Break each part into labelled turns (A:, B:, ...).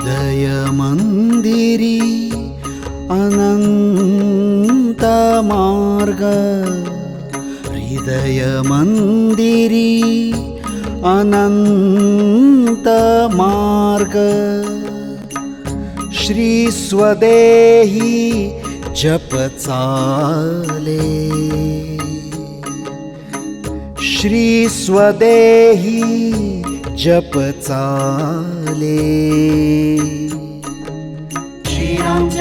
A: हृदयमन्दिरी अनन्तमार्ग हृदयमन्दिरी अनन्तमार्ग। श्रीस्वदेहि जपचाले श्रीस्वदेहि जपचाले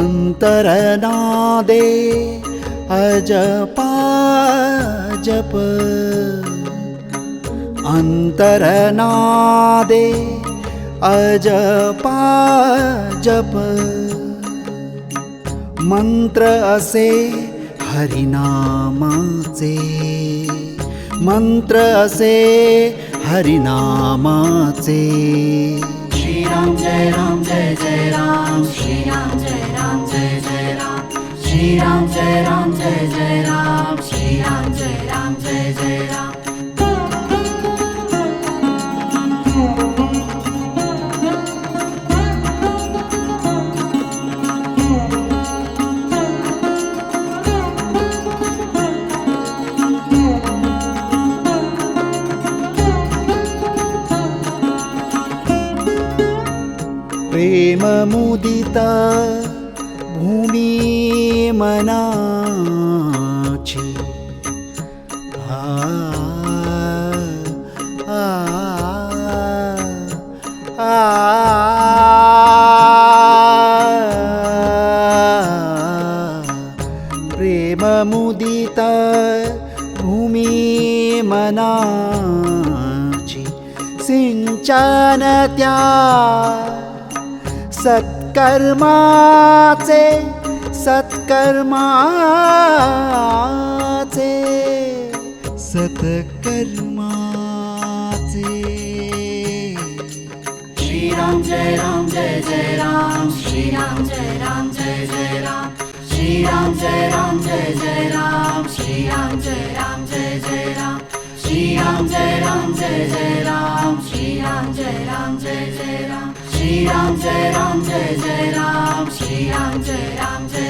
A: अन्तरनादे अजपाजप। अन्तरनादे अजपाजप। मन्त्र असे हरिनामचे। मन्त्र असे हरिनामाचे।
B: जय राम जय जय राम श्री राम जय राम जय जय राम
A: प्रेममुदिता भूमि मनाची आ, आ, आ, प्रेममुदिता भूमी मनाची सिंचन त्या सत्कर्माचे सत्कर्माचे सत्कर्माचे
B: श्रीराम जय राम जय जय राम श्री राम जय राम जय जय राम श्री राम जय राम जय जय राम श्री राम जय राम जय जय राम श्री राम जय राम जय जय राम श्री राम जय राम जय जय राम श्री राम जय राम जय जय राम श्री राम जय राम जय